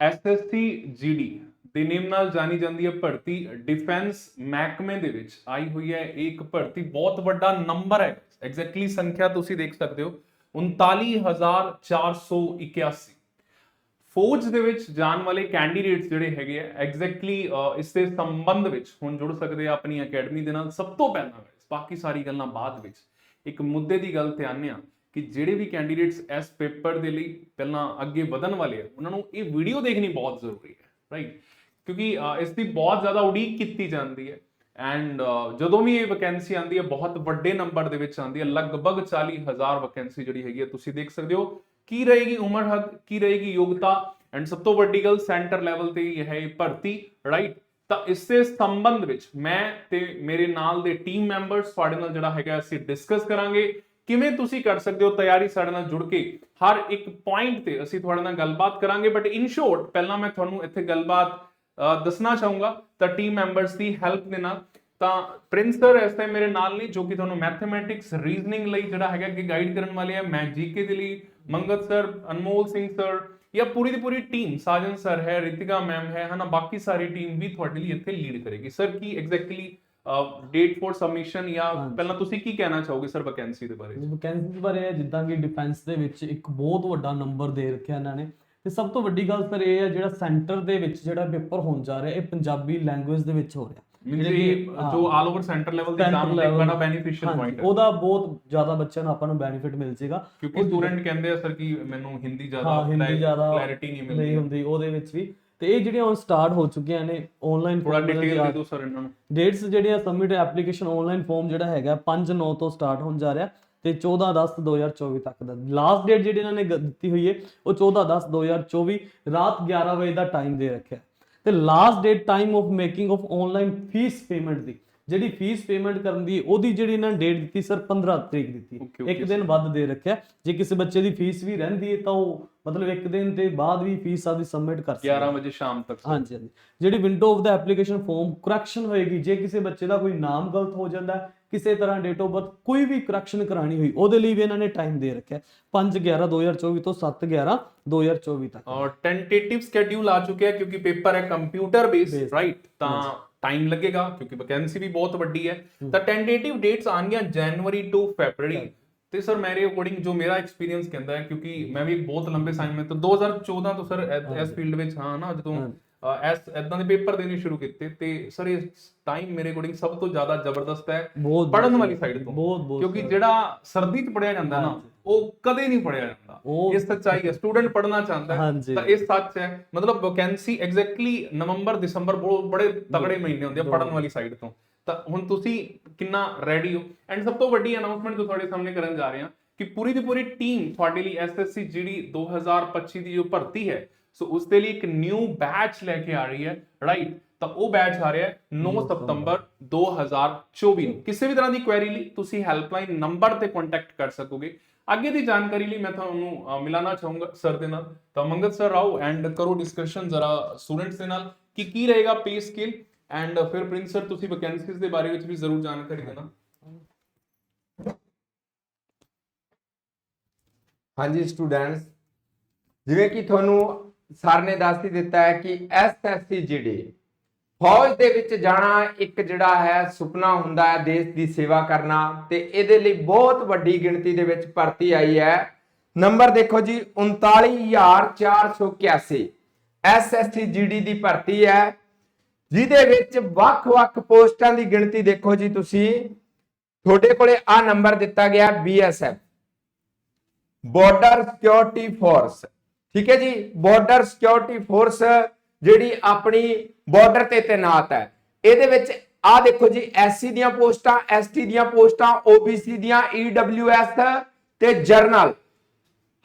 SSC GD ਦੇ ਨੇਮ ਨਾਲ ਜਾਣੀ ਜਾਂਦੀ ਹੈ ਭਰਤੀ ਡਿਫੈਂਸ ਮਹਿਕਮੇ ਦੇ ਵਿੱਚ। ਆਈ ਹੋਈ ਹੈ, ਇਹ ਇੱਕ ਭਰਤੀ ਬਹੁਤ ਵੱਡਾ ਨੰਬਰ ਹੈ। ਐਗਜ਼ੈਕਟਲੀ ਸੰਖਿਆ ਤੁਸੀਂ ਦੇਖ ਸਕਦੇ ਹੋ। 39481 ਫੌਜ ਦੇ ਵਿੱਚ ਜਾਣ ਵਾਲੇ ਕੈਂਡੀਡੇਟਸ ਜਿਹੜੇ ਹੈਗੇ ਆ ਐਗਜ਼ੈਕਟਲੀ ਇਸ ਦੇ ਸੰਬੰਧ ਵਿੱਚ ਹੁਣ ਜੁੜ ਸਕਦੇ ਆ ਆਪਣੀ ਅਕੈਡਮੀ ਦੇ ਨਾਲ। ਸਭ ਤੋਂ ਪਹਿਲਾਂ, ਬਾਕੀ ਸਾਰੀ ਗੱਲਾਂ ਬਾਅਦ ਵਿੱਚ। ਇੱਕ ਮੁੱਦੇ ਦੀ ਗੱਲ ਧਿਆਨ ਆ। ਕਿ ਜਿਹੜੇ ਵੀ ਕੈਂਡੀਡੇਟਸ ਇਸ ਪੇਪਰ ਦੇ ਲਈ ਪਹਿਲਾਂ ਅੱਗੇ ਵਧਣ ਵਾਲੇ ਆ, ਉਹਨਾਂ ਨੂੰ ਇਹ ਵੀਡੀਓ ਦੇਖਣੀ ਬਹੁਤ ਜ਼ਰੂਰੀ ਹੈ ਰਾਈਟ ਕਿਉਂਕਿ ਇਸ ਦੀ ਬਹੁਤ ਜ਼ਿਆਦਾ ਉਡੀਕ ਕੀਤੀ ਜਾਂਦੀ ਹੈ ਐਂਡ ਜਦੋਂ ਵੀ ਇਹ ਵੈਕੈਂਸੀ ਆਉਂਦੀ ਹੈ, ਬਹੁਤ ਵੱਡੇ ਨੰਬਰ ਦੇ ਵਿੱਚ ਆਉਂਦੀ ਹੈ, ਲਗਭਗ 40000 ਵੈਕੈਂਸੀ ਜਿਹੜੀ ਹੈਗੀ ਹੈ, ਤੁਸੀਂ ਦੇਖ ਸਕਦੇ ਹੋ, ਕੀ ਰਹੇਗੀ ਉਮਰ ਹੱਦ, ਕੀ ਰਹੇਗੀ ਯੋਗਤਾ ਐਂਡ ਸਭ ਤੋਂ ਵੱਡੀ ਗੱਲ ਸੈਂਟਰ ਲੈਵਲ ਤੇ ਇਹ ਹੈ ਇਹ ਭਰਤੀ ਰਾਈਟ ਤਾਂ ਇਸੇ ਸੰਬੰਧ ਵਿੱਚ ਮੈਂ ਤੇ ਮੇਰੇ ਨਾਲ ਦੇ ਟੀਮ ਮੈਂਬਰਸ ਤੁਹਾਡੇ ਨਾਲ ਜਿਹੜਾ ਹੈਗਾ ਅਸੀਂ ਡਿਸਕਸ ਕਰਾਂਗੇ। ਕਿਵੇਂ ਤੁਸੀਂ ਕਰ ਸਕਦੇ ਹੋ ਤਿਆਰੀ ਸਾਡੇ ਨਾਲ ਜੁੜ ਕੇ? ਹਰ ਇੱਕ ਪੁਆਇੰਟ ਤੇ ਅਸੀਂ ਤੁਹਾਡੇ ਨਾਲ ਗੱਲਬਾਤ ਕਰਾਂਗੇ ਬਟ ਇਨ ਸ਼ੋਰਟ ਪਹਿਲਾਂ ਮੈਂ ਤੁਹਾਨੂੰ ਇੱਥੇ ਗੱਲਬਾਤ ਦੱਸਣਾ ਚਾਹੂੰਗਾ, ਤਾਂ ਟੀਮ ਮੈਂਬਰਸ ਦੀ ਹੈਲਪ ਦੇ ਨਾਲ। ਤਾਂ ਪ੍ਰਿੰਸ ਸਰ ਇਸ ਟਾਈਮ ਮੇਰੇ ਨਾਲ ਨੇ, ਜੋ ਕਿ ਤੁਹਾਨੂੰ ਮੈਥਮੈਟਿਕਸ ਰੀਜ਼ਨਿੰਗ ਲਈ ਜਿਹੜਾ ਹੈਗਾ ਕਿ ਗਾਈਡ ਕਰਨ ਵਾਲੇ ਆ। ਮੈਂ ਜੀਕੇ ਦੇ ਲਈ, ਮੰਗਤ ਸਰ ਅਨਮੋਲ ਸਿੰਘ ਸਰ ਜਾਂ ਪੂਰੀ ਦੀ ਪੂਰੀ ਟੀਮ ਸਾਜਨ ਸਰ ਹੈ, ਰਿਤਿਕਾ ਮੈਮ ਹੈ, ਹਨਾ, ਬਾਕੀ ਸਾਰੀ ਟੀਮ ਵੀ ਤੁਹਾਡੇ ਲਈ ਇੱਥੇ ਲੀਡ ਕਰੇਗੀ। ਸਰ ਕੀ ਐਗਜ਼ੈਕਟਲੀ ਡੇਟ ਫॉर ਸਬਮਿਸ਼ਨ ਜਾਂ। ਪਹਿਲਾਂ ਤੁਸੀਂ ਕੀ ਕਹਿਣਾ ਚਾਹੋਗੇ ਸਰ ਵੈਕੈਂਸੀ ਦੇ ਬਾਰੇ? ਵੈਕੈਂਸੀਜ਼ ਬਾਰੇ ਹੈ ਜਿੱਦਾਂ ਕਿ ਡਿਫੈਂਸ ਦੇ ਵਿੱਚ ਇੱਕ ਬਹੁਤ ਵੱਡਾ ਨੰਬਰ ਦੇ ਰੱਖਿਆ ਇਹਨਾਂ ਨੇ। ਤੇ ਸਭ ਤੋਂ ਵੱਡੀ ਗੱਲ ਸਰ ਇਹ ਹੈ ਜਿਹੜਾ ਸੈਂਟਰ ਦੇ ਵਿੱਚ ਜਿਹੜਾ ਪੇਪਰ ਹੋਣ ਜਾ ਰਿਹਾ ਇਹ ਪੰਜਾਬੀ ਲੈਂਗੁਏਜ ਦੇ ਵਿੱਚ ਹੋ ਰਿਹਾ। ਜਿਹੜੇ ਜੋ ਆਲ ਓਵਰ ਸੈਂਟਰ ਲੈਵਲ ਦੇ ਐਗਜ਼ਾਮ ਦੇ level, ਬੜਾ ਬੈਨੀਫੀਸ਼ੀਅਲ ਪੁਆਇੰਟ ਹੈ। ਉਹਦਾ ਬਹੁਤ ਜ਼ਿਆਦਾ ਬੱਚਿਆਂ ਨੂੰ ਆਪਾਂ ਨੂੰ ਬੈਨੀਫਿਟ ਮਿਲ ਜਾਏਗਾ ਕਿਉਂਕਿ ਸਟੂਡੈਂਟ ਕਹਿੰਦੇ ਆ ਸਰ ਕਿ ਮੈਨੂੰ ਹਿੰਦੀ ਜ਼ਿਆਦਾ ਕਲੈਰਿਟੀ ਨਹੀਂ ਨਹੀਂ ਮਿਲਦੀ। ਹੁੰਦੀ ਉਹਦੇ ਵਿੱਚ ਵੀ। ਤੇ ਇਹ ਜਿਹੜੀਆਂ ਹੁਣ ਸਟਾਰਟ ਹੋ ਚੁੱਕੀਆਂ ਨੇ ਆਨਲਾਈਨ ਥੋੜਾ ਡਿਟੇਲ ਦੇ ਦਿਓ ਸਰ ਇਹਨਾਂ ਨੂੰ। ਡੇਟਸ ਜਿਹੜੀਆਂ ਸਬਮਿਟ ਐਪਲੀਕੇਸ਼ਨ ਆਨਲਾਈਨ ਫਾਰਮ ਜਿਹੜਾ ਹੈਗਾ 5 9 ਤੋਂ ਸਟਾਰਟ ਹੋਣ ਜਾ ਰਿਹਾ ਤੇ 14 10 2024 ਤੱਕ ਦਾ। ਲਾਸਟ ਡੇਟ ਜਿਹੜੀ ਇਹਨਾਂ ਨੇ ਦਿੱਤੀ ਹੋਈ ਹੈ ਉਹ 14 10 2024 ਰਾਤ 11 ਵਜੇ ਦਾ ਟਾਈਮ ਦੇ ਰੱਖਿਆ। ਤੇ last date time of making of online fee payment ਦੀ। ਜਿਹੜੀ ਫੀਸ ਪੇਮੈਂਟ ਕਰਨ ਦੀ ਉਹਦੀ ਜਿਹੜੀ ਇਹਨਾਂ ਨੇ ਡੇਟ ਦਿੱਤੀ ਸਰ 15 ਤਰੀਕ ਦਿੱਤੀ। ਇੱਕ ਦਿਨ ਵੱਧ ਦੇ ਰੱਖਿਆ। ਜੇ ਕਿਸੇ ਬੱਚੇ ਦੀ ਫੀਸ ਵੀ ਰਹਿੰਦੀ ਹੈ ਤਾਂ ਉਹ ਮਤਲਬ ਇੱਕ ਦਿਨ ਤੇ ਬਾਅਦ ਵੀ ਫੀਸ ਆਪਦੀ ਸਬਮਿਟ ਕਰ ਸਕਦਾ। 11 ਵਜੇ ਸ਼ਾਮ ਤੱਕ। ਹਾਂਜੀ ਹਾਂਜੀ। ਜਿਹੜੀ ਵਿੰਡੋ ਆਫ ਦਾ ਐਪਲੀਕੇਸ਼ਨ ਫਾਰਮ ਕਰੈਕਸ਼ਨ ਹੋਏਗੀ ਜੇ ਕਿਸੇ ਬੱਚੇ ਦਾ ਕੋਈ ਨਾਮ ਗਲਤ ਹੋ ਜਾਂਦਾ ਕਿਸੇ ਤਰ੍ਹਾਂ ਡੇਟ ਆਫ ਬਰਥ ਕੋਈ ਵੀ ਕਰੈਕਸ਼ਨ ਕਰਾਣੀ ਹੋਈ ਉਹਦੇ ਲਈ ਵੀ ਇਹਨਾਂ ਨੇ ਟਾਈਮ ਦੇ ਰੱਖਿਆ। 5 11 2024 ਤੋਂ 7 11 2024 ਤੱਕ। ਔਰ ਟੈਂਟੇਟਿਵ ਸਕੇਡਿਊਲ ਆ ਚੁੱਕਿਆ ਕਿਉਂਕਿ ਪੇਪਰ ਹੈ ਕੰਪਿਊਟਰ ਬੇਸਡ ਰਾਈਟ ਤਾਂ ਟਾਈਮ ਲੱਗੇਗਾ ਕਿਉਂਕਿ ਵੈਕੈਂਸੀ ਵੀ ਬਹੁਤ ਵੱਡੀ ਹੈ। ਤਾਂ ਟੈਂਟੇਟਿਵ ਡੇਟਸ ਆਣਗੀਆਂ ਜਨਵਰੀ ਟੂ ਫੈਬਰੂਰੀ ਤੇ ਸਰ ਮੇਰੇ ਅਕੋਰਡਿੰਗ ਜੋ ਮੇਰਾ ਐਕਸਪੀਰੀਅੰਸ ਕਹਿੰਦਾ ਹੈ ਕਿਉਂਕਿ ਮੈਂ ਵੀ ਬਹੁਤ ਲੰਬੇ ਸਮੇਂ ਮੈਂ ਤਾਂ 2014 ਤੋਂ ਸਰ ਇਸ ਫੀਲਡ ਵਿੱਚ ਹਾਂ ਨਾ ਜਦੋਂ ਇਸ ਇਦਾਂ ਦੇ ਪੇਪਰ ਦੇਣੇ ਸ਼ੁਰੂ ਕੀਤੇ ਤੇ ਸਰ ਇਸ ਟਾਈਮ ਮੇਰੇ ਅਕੋਰਡਿੰਗ ਸਭ ਤੋਂ ਜ਼ਿਆਦਾ ਜ਼ਬਰਦਸਤ ਹੈ ਪੜਨ ਵਾਲੀ ਸਾਈਡ ਤੋਂ। ਬਹੁਤ ਬਹੁਤ ਕਿਉਂਕਿ ਜਿਹੜਾ ਸਰਦੀ 'ਚ ਪੜਿਆ ਜਾਂਦਾ ਨਾ ਉਹ ਕਦੇ ਨਹੀਂ ਪੜਿਆ ਜਾਂਦਾ। ਇਹ ਸੱਚਾਈ ਹੈ ਸਟੂਡੈਂਟ ਪੜਨਾ ਚਾਹੁੰਦਾ। ਤਾਂ ਇਹ ਸੱਚ ਹੈ। ਮਤਲਬ ਵੈਕੈਂਸੀ ਐਗਜ਼ੈਕਟਲੀ ਨਵੰਬਰ ਦਸੰਬਰ ਬੜੇ ਤਗੜੇ ਮਹੀਨੇ ਹੁੰਦੇ ਆ ਪੜਨ ਵਾਲੀ ਸਾਈਡ ਤੋਂ। ਤਾਂ ਹੁਣ ਤੁਸੀਂ ਕਿੰਨਾ ਰੈਡੀ ਹੋ? ਐਂਡ ਸਭ ਤੋਂ ਵੱਡੀ ਅਨਾਉਂਸਮੈਂਟ ਜੋ ਤੁਹਾਡੇ ਸਾਹਮਣੇ ਕਰਨ ਜਾ ਰਹੇ ਹਾਂ ਕਿ ਪੂਰੀ ਦੀ ਪੂਰੀ ਟੀਮ ਤੁਹਾਡੇ ਲਈ ਐਸਐਸਸੀ ਜਿਹੜੀ 2025 ਦੀ ਜੋ ਭਰਤੀ ਹੈ ਸੋ ਉਸ ਦੇ ਲਈ ਇੱਕ ਨਿਊ ਬੈਚ ਲੈ ਕੇ ਆ ਰਹੀ ਹੈ ਰਾਈਟ ਤਾਂ ਉਹ ਬੈਚ ਆ ਰਿਹਾ ਹੈ 9 ਸਤੰਬਰ 2024 ਨੂੰ ਕਿਸੇ ਵੀ ਤਰ੍ਹਾਂ ਦੀ ਕੁਐਰੀ ਲਈ ਤੁਸੀਂ ਹੈਲਪਲਾਈਨ ਨੰਬਰ ਤੇ ਕੰਟੈਕਟ ਕਰ ਸਕੋਗੇ ਅੱਗੇ ਦੀ ਜਾਣਕਾਰੀ ਲਈ ਮੈਂ ਤੁਹਾਨੂੰ ਮਿਲਾਨਾ ਚਾਹੂੰਗਾ ਸਰ ਦੇ ਨਾਲ ਤਾਂ ਮੰਗਤ ਸਰ ਆਓ ਐਂਡ ਕਰੋ ਡਿਸਕਸ਼ਨ ਜ਼ਰਾ ਸਟੂਡੈਂਟਸ ਦੇ ਨਾਲ ਕਿ ਕੀ ਰਹੇਗਾ ਪੇ ਸਕੇਲ ਐਂਡ ਫਿਰ ਪ੍ਰਿੰਸ ਸਰ ਤੁਸੀਂ ਵੈਕੈਂਸੀਜ਼ ਦੇ ਬਾਰੇ ਵਿੱਚ ਵੀ ਜ਼ਰੂਰ ਜਾਣਕਾਰੀ ਦੇਣਾ ਹਾਂਜੀ ਸਟੂਡੈਂਟਸ ਜਿਵੇਂ ਕਿ ਤੁਹਾਨੂੰ ਸਰ ਨੇ ਦੱਸ ਹੀ ਦਿੱਤਾ ਹੈ ਕਿ ਐਸਐਸਸੀ ਜੀਡੀ ਫੌਜ ਦੇ ਵਿੱਚ ਜਾਣਾ ਇੱਕ ਜਿਹੜਾ ਹੈ ਸੁਪਨਾ ਹੁੰਦਾ ਹੈ ਦੇਸ਼ ਦੀ ਸੇਵਾ ਕਰਨਾ ਤੇ ਇਹਦੇ ਲਈ ਬਹੁਤ ਵੱਡੀ ਗਿਣਤੀ ਦੇ ਵਿੱਚ ਭਰਤੀ ਆਈ ਹੈ। ਨੰਬਰ ਦੇਖੋ ਜੀ 39481 ਐਸਐਸਸੀ ਜੀਡੀ ਦੀ ਭਰਤੀ ਹੈ। ਜਿਹਦੇ ਵਿੱਚ ਵੱਖ-ਵੱਖ ਪੋਸਟਾਂ ਦੀ ਗਿਣਤੀ ਦੇਖੋ ਜੀ ਤੁਸੀਂ। ਤੁਹਾਡੇ ਕੋਲੇ ਆ ਨੰਬਰ ਦਿੱਤਾ ਗਿਆ ਬੀਐਸਐਫ ਬਾਰਡਰ ਸਿਕਿਉਰਿਟੀ ਫੋਰਸ ਠੀਕ ਹੈ ਜੀ? ਬਾਰਡਰ ਸਿਕਿਉਰਿਟੀ ਫੋਰਸ ਜਿਹੜੀ ਆਪਣੀ ਬਾਰਡਰ ਤੇ ਤਾਇਨਾਤ ਹੈ। ਇਹਦੇ ਵਿੱਚ ਆ ਦੇਖੋ ਜੀ ਐਸਸੀ ਦੀਆਂ ਪੋਸਟਾਂ ਐਸਟੀ ਦੀਆਂ ਪੋਸਟਾਂ ਓਬੀਸੀ ਦੀਆਂ ਈਡਬਲਯੂਐਸ ਤੇ ਜਰਨਲ।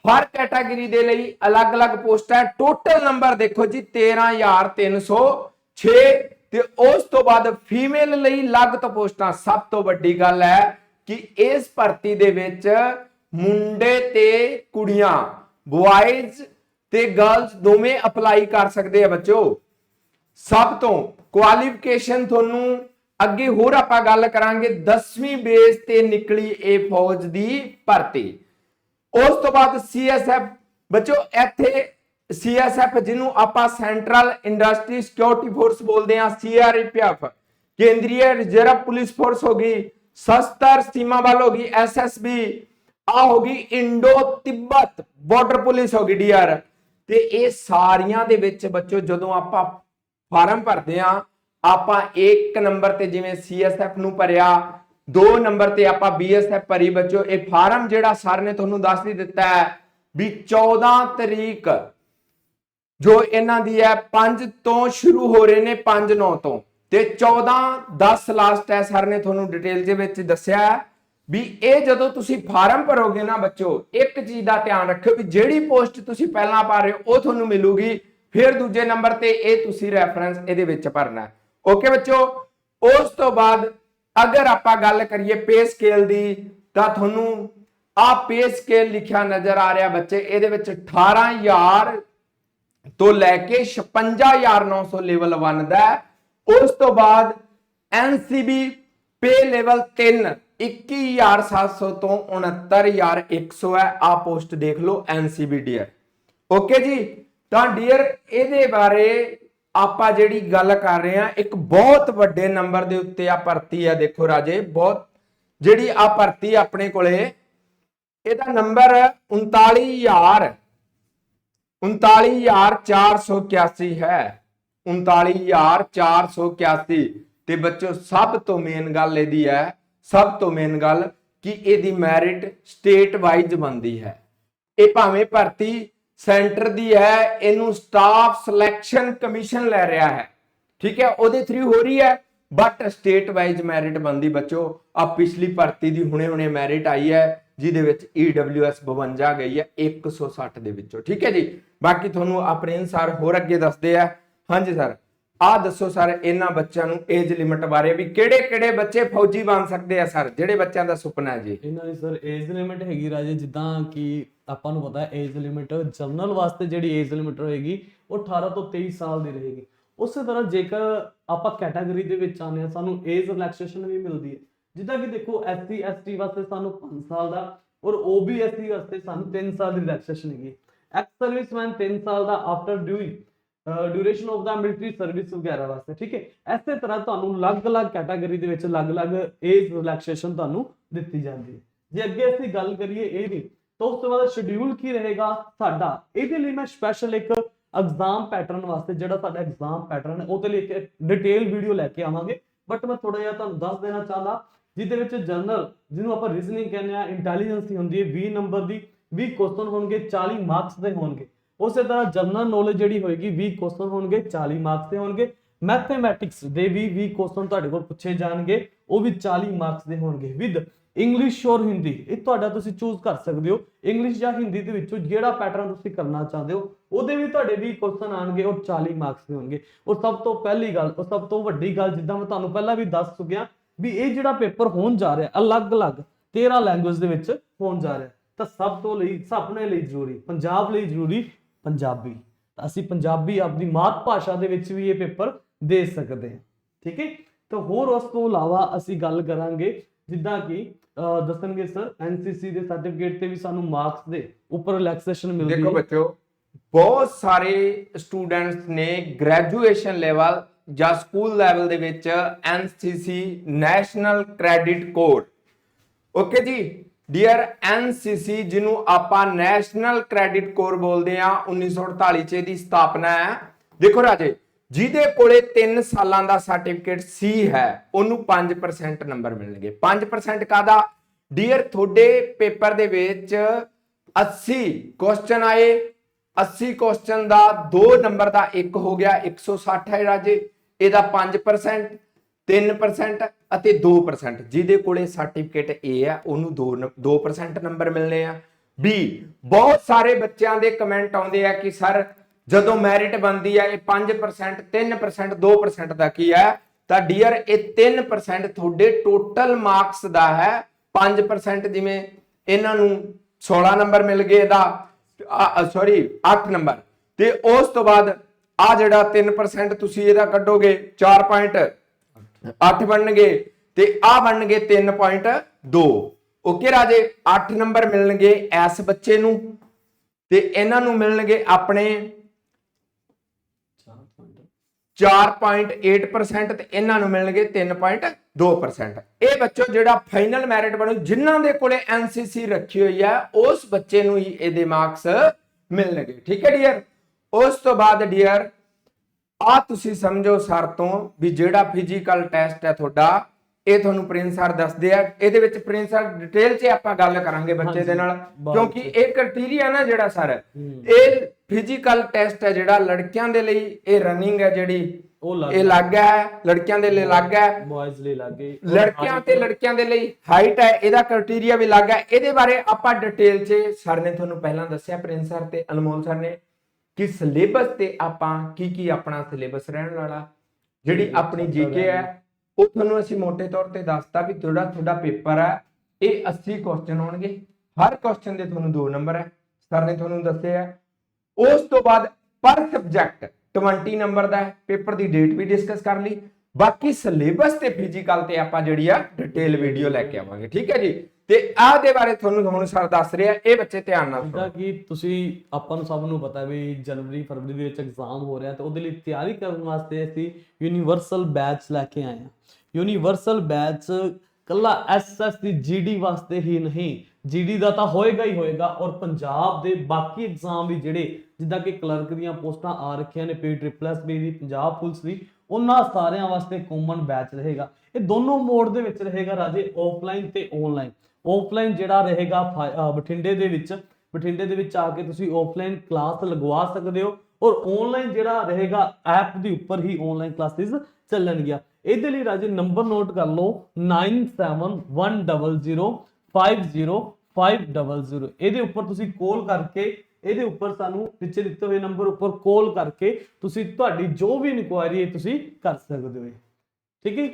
ਹਰ ਕੈਟਾਗਰੀ ਦੇ ਲਈ ਅਲੱਗ-ਅਲੱਗ ਪੋਸਟਾਂ ਟੋਟਲ ਨੰਬਰ ਦੇਖੋ ਜੀ 13306 ਤੇ ਉਸ ਤੋਂ ਬਾਅਦ ਫੀਮੇਲ ਲਈ ਅਲੱਗ ਤੋਂ ਪੋਸਟਾਂ। ਸਭ ਤੋਂ ਵੱਡੀ ਗੱਲ ਹੈ ਕਿ ਇਸ ਭਰਤੀ ਦੇ ਵਿੱਚ ਮੁੰਡੇ ਤੇ ਕੁੜੀਆਂ ਬੁਆਇਜ਼ ਤੇ ਗਰਲਸ ਦੋਵੇਂ ਅਪਲਾਈ ਕਰ ਸਕਦੇ ਆ ਬੱਚੋ। ਸਭ ਤੋਂ ਕੁਆਲੀਫਿਕੇਸ਼ਨ ਤੁਹਾਨੂੰ ਅੱਗੇ ਹੋਰ ਆਪਾਂ ਗੱਲ ਕਰਾਂਗੇ 10ਵੀਂ ਬੇਸ ਤੇ ਨਿਕਲੀ ਇਹ ਫੌਜ ਦੀ ਭਰਤੀ। ਉਸ ਤੋਂ ਬਾਅਦ ਸੀਐਸਐਫ ਬੱਚੋ, ਇੱਥੇ ਸੀਐਸਐਫ ਜਿਹਨੂੰ ਆਪਾਂ ਸੈਂਟਰਲ ਇੰਡਸਟਰੀ ਸਿਕਿਉਰਿਟੀ ਫੋਰਸ ਬੋਲਦੇ ਆ ਸੀਆਰਪੀਐਫ ਕੇਂਦਰੀ ਰਿਜ਼ਰਵ ਪੁਲਿਸ ਫੋਰਸ ਹੋ ਗਈ ਸਸਤਰ ਸੀਮਾ ਬਲ ਹੋ ਗਈ ਐਸਐਸਬੀ ਆ ਹੋ ਗਈ ਇੰਡੋ ਤਿੱਬਤ ਬਾਰਡਰ ਪੁਲਿਸ ਹੋ ਗਈ ਡੀਆਰ ਤੇ ਇਹ ਸਾਰੀਆਂ ਦੇ ਵਿੱਚ ਬੱਚੋ, ਜਦੋਂ ਆਪਾਂ ਫਾਰਮ ਭਰਦੇ ਆ ਆਪਾਂ 1 ਨੰਬਰ ਤੇ ਜਿਵੇਂ ਸੀਐਸਐਫ ਨੂੰ ਭਰਿਆ 2 ਨੰਬਰ ਤੇ ਆਪਾਂ ਬੀਐਸਐਫ ਭਰੀ ਬੱਚੋ, ਇਹ ਫਾਰਮ ਜਿਹੜਾ ਸਰ ਨੇ ਤੁਹਾਨੂੰ ਦੱਸ ਹੀ ਦਿੱਤਾ ਹੈ ਵੀ 14 ਤਰੀਕ ਜੋ ਇਹਨਾਂ ਦੀ ਹੈ 5 ਤੋਂ ਸ਼ੁਰੂ ਹੋ ਰਹੇ ਨੇ 5 9 ਤੋਂ। ਤੇ 14 10 ਲਾਸਟ ਹੈ, ਸਰ ਨੇ ਤੁਹਾਨੂੰ ਡਿਟੇਲ ਦੇ ਵਿੱਚ ਦੱਸਿਆ ਹੈ। ਵੀ ਇਹ ਜਦੋਂ ਤੁਸੀਂ ਫਾਰਮ ਭਰੋਗੇ ਨਾ ਬੱਚੋ, ਇੱਕ ਚੀਜ਼ ਦਾ ਧਿਆਨ ਰੱਖਿਓ ਵੀ ਜਿਹੜੀ ਪੋਸਟ ਤੁਸੀਂ ਪਹਿਲਾਂ ਭਰ ਰਹੇ ਹੋ, ਉਹ ਤੁਹਾਨੂੰ ਮਿਲੂਗੀ। ਫਿਰ ਦੂਜੇ ਨੰਬਰ ਤੇ ਇਹ ਤੁਸੀਂ ਰੈਫਰੈਂਸ ਇਹਦੇ ਵਿੱਚ ਭਰਨਾ ਓਕੇ ਬੱਚੋ? ਉਸ ਤੋਂ ਬਾਅਦ ਅਗਰ ਆਪਾਂ ਗੱਲ ਕਰੀਏ ਪੇ ਸਕੇਲ ਦੀ, ਤਾਂ ਤੁਹਾਨੂੰ ਆ ਪੇ ਸਕੇਲ ਲਿਖਿਆ ਨਜ਼ਰ ਆ ਰਿਹਾ ਬੱਚੇ, ਇਹਦੇ ਵਿੱਚ 18000 ਤੋਂ ਲੈ ਕੇ 56900 ਲੈਵਲ 1 ਦਾ ਉਸ ਤੋਂ ਬਾਅਦ NCB ਪੇ ਲੈਵਲ 3 21700 ਤੋਂ 69100 ਹੈ। ਆ ਪੋਸਟ ਦੇਖ ਲਓ NCB ਡੀਅਰ। ਓਕੇ ਜੀ? ਤਾਂ ਡੀਅਰ, ਇਹਦੇ ਬਾਰੇ ਆਪਾਂ ਜਿਹੜੀ ਗੱਲ ਕਰ ਰਹੇ ਹਾਂ, ਇੱਕ ਬਹੁਤ ਵੱਡੇ ਨੰਬਰ ਦੇ ਉੱਤੇ ਆ ਭਰਤੀ ਆ ਦੇਖੋ ਰਾਜੇ, ਬਹੁਤ, ਜਿਹੜੀ ਆ ਭਰਤੀ ਆਪਣੇ ਕੋਲੇ, ਇਹਦਾ ਨੰਬਰ 39000 39481 ਹੈ। 39481 ਤੇ ਬੱਚੋ, ਸਭ ਤੋਂ ਮੇਨ ਗੱਲ ਇਹਦੀ ਹੈ ਸਭ ਤੋਂ ਮੇਨ ਗੱਲ ਕਿ ਇਹਦੀ ਮੈਰਿਟ ਸਟੇਟ ਵਾਈਜ਼ ਬਣਦੀ ਹੈ। ਇਹ ਭਾਵੇਂ ਭਰਤੀ ਸੈਂਟਰ ਦੀ ਹੈ, ਇਹਨੂੰ ਸਟਾਫ ਸਿਲੈਕਸ਼ਨ ਕਮਿਸ਼ਨ ਲੈ ਰਿਹਾ ਹੈ। ਠੀਕ ਹੈ, ਉਹਦੇ ਥਰੂ ਹੋ ਰਹੀ ਹੈ ਬਟ ਸਟੇਟ ਵਾਈਜ਼ ਮੈਰਿਟ ਬੰਦੀ ਬੱਚੋ ਆ ਪਿਛਲੀ ਭਰਤੀ ਦੀ ਹੁਣੇ ਹੁਣੇ ਮੈਰਿਟ ਆਈ ਹੈ, ਜਿਹਦੇ ਵਿੱਚ E EWS 52 ਗਈ ਹੈ 160 ਦੇ ਵਿੱਚੋਂ। ਠੀਕ ਹੈ ਜੀ, ਬਾਕੀ ਤੁਹਾਨੂੰ ਆਪਣੇ ਅਨਸਾਰ ਹੋਰ ਅੱਗੇ ਦੱਸਦੇ ਆ। ਹਾਂਜੀ ਸਰ ਆ ਦੱਸੋ ਸਰ, ਇਹਨਾਂ ਬੱਚਿਆਂ ਨੂੰ ਏਜ ਲਿਮਿਟ ਬਾਰੇ ਵੀ ਕਿਹੜੇ ਕਿਹੜੇ ਬੱਚੇ ਫੌਜੀ ਬਣ ਸਕਦੇ ਆ ਸਰ? ਜਿਹੜੇ ਬੱਚਿਆਂ ਦਾ ਸੁਪਨਾ ਹੈ ਜੀ। ਇਹਨਾਂ ਦੀ ਸਰ ਏਜ ਲਿਮਿਟ ਹੈਗੀ ਰਾਜੇ, ਜਿੱਦਾਂ ਕਿ ਆਪਾਂ ਨੂੰ ਪਤਾ ਏਜ ਲਿਮਿਟ ਜਨਰਲ ਵਾਸਤੇ ਜਿਹੜੀ ਏਜ ਲਿਮਿਟ ਹੋਏਗੀ, ਉਹ 18 ਤੋਂ 23 ਸਾਲ ਦੀ ਰਹੇਗੀ। ਉਸੇ ਤਰ੍ਹਾਂ ਜੇਕਰ ਆਪਾਂ ਕੈਟਾਗਰੀ ਦੇ ਵਿੱਚ ਆਉਂਦੇ ਹਾਂ, ਸਾਨੂੰ ਏਜ ਰਿਲੈਕਸੇਸ਼ਨ ਵੀ ਮਿਲਦੀ ਹੈ। ਜਿੱਦਾਂ ਕਿ ਦੇਖੋ ਐਸਸੀ ਐਸਟੀ ਵਾਸਤੇ ਸਾਨੂੰ 5 ਸਾਲ ਦਾ ਔਰ ਓਬੀਐਸਸੀ ਵਾਸਤੇ ਸਾਨੂੰ 3 ਸਾਲ ਦੀ ਰਿਲੈਕਸੇਸ਼ਨ ਹੈਗੀ ਐਕਸ ਸਰਵਿਸਮੈਨ 3 ਸਾਲ ਦਾ ਆਫਟਰ ਡਿਊਇੰਗ ਡਿਊਰੇਸ਼ਨ ਆਫ ਦਾ ਮਿਲਟਰੀ ਸਰਵਿਸ ਵਗੈਰਾ ਵਾਸਤੇ, ਠੀਕ ਹੈ? ਐਸੇ ਤਰ੍ਹਾਂ ਤੁਹਾਨੂੰ ਅਲੱਗ-ਅਲੱਗ ਕੈਟਾਗਰੀ ਦੇ ਵਿੱਚ ਅਲੱਗ-ਅਲੱਗ ਏਜ ਰਿਲੈਕਸੇਸ਼ਨ ਤੁਹਾਨੂੰ ਦਿੱਤੀ ਜਾਂਦੀ ਹੈ। ਜੇ ਅੱਗੇ ਅਸੀਂ ਗੱਲ ਕਰੀਏ ਇਹਦੀ ਤਾਂ ਉਸ ਤੋਂ ਬਾਅਦ ਸ਼ਡਿਊਲ ਕੀ ਰਹੇਗਾ ਸਾਡਾ? ਇਹਦੇ ਲਈ ਮੈਂ ਸਪੈਸ਼ਲ ਇੱਕ ਐਗਜ਼ਾਮ ਪੈਟਰਨ ਵਾਸਤੇ, ਜਿਹੜਾ ਸਾਡਾ ਐਗਜ਼ਾਮ ਪੈਟਰਨ ਹੈ, ਉਹਦੇ ਲਈ ਇੱਕ ਡਿਟੇਲ ਵੀਡੀਓ ਲੈ ਕੇ ਆਵਾਂਗੇ। ਬਟ ਮੈਂ ਥੋੜਾ ਜਿਹਾ ਤੁਹਾਨੂੰ ਦੱਸ ਦੇਣਾ ਚਾਹੁੰਦਾ, ਜਿਹਦੇ ਵਿੱਚ ਜਨਰਲ ਜਿਹਨੂੰ ਆਪਾਂ ਰੀਜ਼ਨਿੰਗ ਕਹਿੰਦੇ ਆ ਇੰਟੈਲੀਜੈਂਸ ਦੀ ਹੁੰਦੀ ਹੈ 20 ਨੰਬਰ ਦੀ 20 ਕੁਐਸਚਨ ਹੋਣਗੇ 40 ਮਾਰਕਸ ਦੇ ਹੋਣਗੇ। ਉਸੇ ਤਰ੍ਹਾਂ ਜਨਰਲ ਨੌਲੇਜ ਜਿਹੜੀ ਹੋਏਗੀ 20 ਕੁਐਸਚਨ ਹੋਣਗੇ 40 ਮਾਰਕਸ ਦੇ ਹੋਣਗੇ। ਮੈਥਮੈਟਿਕਸ ਦੇ ਵੀ 20 ਕੁਐਸਚਨ ਤੁਹਾਡੇ ਕੋਲ ਪੁੱਛੇ ਜਾਣਗੇ, ਉਹ ਵੀ 40 ਮਾਰਕਸ ਦੇ ਹੋਣਗੇ। ਵਿਦ ਇੰਗਲਿਸ਼ ਔਰ ਹਿੰਦੀ ਇਹ ਤੁਹਾਡਾ ਤੁਸੀਂ ਚੂਜ਼ ਕਰ ਸਕਦੇ ਹੋ। ਇੰਗਲਿਸ਼ ਜਾਂ ਹਿੰਦੀ ਦੇ ਵਿੱਚੋਂ ਜਿਹੜਾ ਪੈਟਰਨ ਤੁਸੀਂ ਕਰਨਾ ਚਾਹੁੰਦੇ ਹੋ, ਉਹਦੇ ਵੀ ਤੁਹਾਡੇ 20 ਕੁਐਸਚਨ ਆਣਗੇ ਔਰ 40 ਮਾਰਕਸ ਦੇ ਹੋਣਗੇ। ਔਰ ਸਭ ਤੋਂ ਪਹਿਲੀ ਗੱਲ, ਔਰ ਸਭ ਤੋਂ ਵੱਡੀ ਗੱਲ, ਜਿੱਦਾਂ ਮੈਂ ਤੁਹਾਨੂੰ ਪਹਿਲਾਂ ਵੀ ਦੱਸ ਚੁੱਕਿਆ, ਵੀ ਇਹ ਜਿਹੜਾ ਪੇਪਰ ਹੋਣ ਜਾ ਰਿਹਾ, ਅਲੱਗ-ਅਲੱਗ 13 ਲੈਂਗੁਏਜ ਦੇ ਵਿੱਚ ਹੋਣ ਜਾ ਰਿਹਾ, ਤਾਂ ਸਭ ਤੋਂ ਲਈ ਸਭਨੇ ਲਈ ਜ਼ਰੂਰੀ, ਪੰਜਾਬ ਲਈ ਜ਼ਰੂਰੀ ਪੰਜਾਬੀ। ਤਾਂ ਅਸੀਂ ਪੰਜਾਬੀ ਆਪਣੀ ਮਾਤ ਭਾਸ਼ਾ ਦੇ ਵਿੱਚ ਵੀ ਇਹ ਪੇਪਰ ਦੇ ਸਕਦੇ ਹਾਂ। ਠੀਕ ਹੈ? ਤਾਂ ਹੋਰ ਉਸ ਤੋਂ ਇਲਾਵਾ ਅਸੀਂ ਗੱਲ ਕਰਾਂਗੇ ਜਿੱਦਾਂ ਕਿ ਦੱਸਣਗੇ ਸਰ ਐਨਸੀਸੀ ਦੇ ਸਰਟੀਫਿਕੇਟ ਤੇ ਵੀ ਸਾਨੂੰ ਮਾਰਕਸ ਦੇ ਉੱਪਰ ਰਿਲੈਕਸੇਸ਼ਨ ਮਿਲਦੀ ਦੇਖੋ ਹੈ। ਬੱਚੋ ਬਹੁਤ ਸਾਰੇ ਸਟੂਡੈਂਟਸ ਨੇ ਗ੍ਰੈਜੂਏਸ਼ਨ ਲੈਵਲ ਜਾਂ ਸਕੂਲ ਲੈਵਲ ਦੇ ਵਿੱਚ NCC national credit code okay ਜੀ? ਡੀਅਰ ਐਨਸੀਸੀ ਜਿਹਨੂੰ ਆਪਾਂ ਨੈਸ਼ਨਲ ਕ੍ਰੈਡਿਟ ਕੋਰ ਬੋਲਦੇ ਆ 1948 ਚ ਇਹਦੀ ਸਥਾਪਨਾ ਹੈ। ਦੇਖੋ ਰਾਜੇ, ਜਿਹਦੇ ਕੋਲੇ 3 ਸਾਲਾਂ ਦਾ ਸਰਟੀਫਿਕੇਟ ਸੀ ਹੈ, ਉਹਨੂੰ 5% ਨੰਬਰ ਮਿਲਣਗੇ। 5% ਕਾਦਾ ਡੀਅਰ ਤੁਹਾਡੇ ਪੇਪਰ ਦੇ ਵਿੱਚ 80 ਕੁਐਸਚਨ ਆਏ। 80 ਕੁਐਸਚਨ ਦਾ 2 ਨੰਬਰ ਦਾ 1 ਹੋ ਗਿਆ 160 ਹੈ ਰਾਜੇ। ਇਹਦਾ 5% 3% ਅਤੇ 2% ਜਿਹਦੇ ਕੋਲੇ ਸਰਟੀਫਿਕੇਟ A ਹੈ ਉਹਨੂੰ 2 2% ਨੰਬਰ ਮਿਲਨੇ ਆ। B, ਬਹੁਤ ਸਾਰੇ ਬੱਚਿਆਂ ਦੇ ਕਮੈਂਟ ਆਉਂਦੇ ਆ ਕਿ, ਸਰ, ਜਦੋਂ ਮੈਰਿਟ ਬਣਦੀ ਹੈ ਇਹ 5% 3% 2% ਦਾ ਕੀ ਹੈ ਤਾਂ ਡੀਅਰ ਇਹ 3% ਤੁਹਾਡੇ ਟੋਟਲ ਮਾਰਕਸ ਦਾ ਹੈ। 5% ਜਿਵੇਂ ਇਹਨਾਂ ਨੂੰ 16 ਨੰਬਰ ਮਿਲ ਗਏ ਇਹਦਾ ਸੌਰੀ 8 ਨੰਬਰ ਤੇ ਉਸ ਤੋਂ ਬਾਅਦ ਆ ਜਿਹੜਾ 3% ਤੁਸੀਂ ਇਹਦਾ ਕੱਢੋਗੇ ਅੱਠ ਬਣਨਗੇ ਤੇ ਆ ਬਣਨਗੇ 3.2 ਓਕੇ ਰਾਜੇ? 8 ਨੰਬਰ ਮਿਲਣਗੇ ਐਸ ਬੱਚੇ ਨੂੰ ਤੇ ਇਹਨਾਂ ਨੂੰ ਮਿਲਣਗੇ ਆਪਣੇ 4.8% ਤੇ ਇਹਨਾਂ ਨੂੰ ਮਿਲਣਗੇ 3.2% ਇਹ ਬੱਚੋ, ਜਿਹੜਾ ਫਾਈਨਲ ਮੈਰਿਟ ਬਣੂ, ਜਿਨ੍ਹਾਂ ਦੇ ਕੋਲੇ ਐਨਸੀਸੀ ਰੱਖੀ ਹੋਈ ਹੈ, ਉਸ ਬੱਚੇ ਨੂੰ ਹੀ ਇਹਦੇ ਮਾਰਕਸ ਮਿਲਣਗੇ। ਠੀਕ ਹੈ ਡੀਅਰ ਉਸ ਤੋਂ ਬਾਅਦ ਡੀਅਰ ਆ ਤੁਸੀਂ ਸਮਝੋ ਸਰ ਤੋਂ ਵੀ ਜਿਹੜਾ ਫਿਜ਼ੀਕਲ ਟੈਸਟ ਹੈ ਤੁਹਾਡਾ ਇਹ ਤੁਹਾਨੂੰ ਪ੍ਰਿੰਸ ਸਰ ਦੱਸਦੇ ਆ। ਇਹਦੇ ਵਿੱਚ ਪ੍ਰਿੰਸ ਸਰ ਡਿਟੇਲ 'ਚ ਆਪਾਂ ਗੱਲ ਕਰਾਂਗੇ ਬੱਚੇ ਦੇ ਨਾਲ ਕਿਉਂਕਿ ਇਹ ਕ੍ਰਾਈਟੇਰੀਆ ਨਾ ਜਿਹੜਾ ਸਰ ਇਹ ਫਿਜ਼ੀਕਲ ਟੈਸਟ ਹੈ ਜਿਹੜਾ ਲੜਕਿਆਂ ਦੇ ਲਈ ਇਹ ਰਨਿੰਗ ਹੈ ਜਿਹੜੀ ਉਹ ਲੱਗ ਇਹ ਅਲੱਗ ਹੈ ਲੜਕਿਆਂ ਦੇ ਲਈ ਅਲੱਗ ਹੈ। ਬॉयਜ਼ ਲਈ ਲੱਗੇ ਲੜਕਿਆਂ ਤੇ ਲੜਕਿਆਂ ਦੇ ਲਈ ਹਾਈਟ ਹੈ ਇਹਦਾ ਕ੍ਰਾਈਟੇਰੀਆ ਵੀ ਅਲੱਗ ਹੈ। ਇਹਦੇ ਬਾਰੇ ਆਪਾਂ ਡਿਟੇਲ 'ਚ ਸਰ ਨੇ ਤੁਹਾਨੂੰ ਪਹਿਲਾਂ ਦੱਸਿਆ ਪ੍ਰਿੰਸ ਸਰ ਤੇ ਅਨਮੋਲ ਸਰ ਨੇ। ਕਿ ਸਿਲੇਬਸ ਤੇ ਆਪਾਂ ਕੀ ਕੀ ਆਪਣਾ ਸਿਲੇਬਸ ਰਹਿਣ ਵਾਲਾ ਜਿਹੜੀ ਆਪਣੀ ਜੀਕੇ ਹੈ ਉਹ ਤੁਹਾਨੂੰ ਅਸੀਂ ਮੋٹے ਤੌਰ ਤੇ ਦੱਸਤਾ ਵੀ ਜਿਹੜਾ ਤੁਹਾਡਾ ਪੇਪਰ ਹੈ ਇਹ 80 ਕੁਐਸਚਨ ਹੋਣਗੇ। ਹਰ ਕੁਐਸਚਨ ਦੇ ਤੁਹਾਨੂੰ 2 ਨੰਬਰ ਹੈ। ਸਰ ਨੇ ਤੁਹਾਨੂੰ ਦੱਸਿਆ। ਉਸ ਤੋਂ ਬਾਅਦ ਪਰ ਸਬਜੈਕਟ 20 ਨੰਬਰ ਦਾ ਹੈ। ਪੇਪਰ ਦੀ ਡੇਟ ਵੀ ਡਿਸਕਸ ਕਰ ਲਈ। ਬਾਕੀ ਸਿਲੇਬਸ ਤੇ ਫਿਜ਼ੀਕਲ ਤੇ ਆਪਾਂ ਜਿਹੜੀ ਆ ਡਿਟੇਲ ਵੀਡੀਓ ਲੈ ਕੇ ਆਵਾਂਗੇ ਠੀਕ ਹੈ ਜੀ? ਤੇ ਆਹ ਦੇ ਬਾਰੇ ਤੁਹਾਨੂੰ ਹੁਣ ਸਰ ਦੱਸ ਰਿਹਾ ਇਹ ਬੱਚੇ ਧਿਆਨ ਨਾਲ ਸੁਣੋ। ਜਿੱਦਾਂ ਕਿ ਤੁਸੀਂ ਆਪਾਂ ਨੂੰ ਸਭ ਨੂੰ ਪਤਾ ਵੀ ਜਨਵਰੀ ਫਰਵਰੀ ਦੇ ਵਿੱਚ ਐਗਜ਼ਾਮ ਹੋ ਰਿਹਾ ਤੇ ਉਹਦੇ ਲਈ ਤਿਆਰੀ ਕਰਨ ਵਾਸਤੇ ਅਸੀਂ ਯੂਨੀਵਰਸਲ ਬੈਚ ਲੈ ਕੇ ਆਏ ਹਾਂ। ਯੂਨੀਵਰਸਲ ਬੈਚ ਕੱਲਾ ਐਸਐਸ ਦੀ ਜੀਡੀ ਵਾਸਤੇ ਹੀ ਨਹੀਂ ਜੀਡੀ ਦਾ ਤਾਂ ਹੋਏਗਾ ਹੀ ਹੋਏਗਾ ਔਰ ਪੰਜਾਬ ਦੇ ਬਾਕੀ ਐਗਜ਼ਾਮ ਵੀ ਜਿਹੜੇ ਜਿੱਦਾਂ ਕਿ ਕਲਰਕ ਦੀਆਂ ਪੋਸਟਾਂ ਆ ਰੱਖੀਆਂ ਨੇ ਪੀ ਟ੍ਰਿਪਲ ਐਸ ਬੀ ਦੀ ਪੰਜਾਬ ਪੁਲਿਸ ਦੀ ਉਹਨਾਂ ਸਾਰਿਆਂ ਵਾਸਤੇ ਕਾਮਨ ਬੈਚ ਰਹੇਗਾ। ਇਹ ਦੋਨੋਂ ਮੋਡ ਦੇ ਵਿੱਚ ਰਹੇਗਾ ਰਾਜੇ ਆਫਲਾਈਨ ਤੇ ਆਨਲਾਈਨ ਆਫਲਾਈਨ ਜਿਹੜਾ ਰਹੇਗਾ ਫਾ- ਬਠਿੰਡੇ ਦੇ ਵਿੱਚ, ਬਠਿੰਡੇ ਦੇ ਵਿੱਚ ਆ ਕੇ ਤੁਸੀਂ ਆਫਲਾਈਨ ਕਲਾਸ ਲਗਵਾ ਸਕਦੇ ਹੋ ਔਰ ਆਨਲਾਈਨ ਜਿਹੜਾ ਰਹੇਗਾ ਐਪ ਦੇ ਉੱਪਰ ਹੀ ਆਨਲਾਈਨ ਕਲਾਸਿਸ ਚੱਲਣਗੀਆਂ। ਇਹਦੇ ਲਈ ਰਾਜੇ ਨੰਬਰ ਨੋਟ ਕਰ ਲਓ 9710050500 ਇਹਦੇ ਉੱਪਰ ਤੁਸੀਂ ਕਾਲ ਕਰਕੇ ਇਹਦੇ ਉੱਪਰ ਸਾਨੂੰ ਪਿੱਛੇ ਦਿੱਤੇ ਹੋਏ ਨੰਬਰ ਉੱਪਰ ਕਾਲ ਕਰਕੇ ਤੁਸੀਂ ਤੁਹਾਡੀ ਜੋ ਵੀ ਇਨਕੁਆਇਰੀ ਹੈ ਤੁਸੀਂ ਕਰ ਸਕਦੇ ਹੋ ਠੀਕ ਹੈ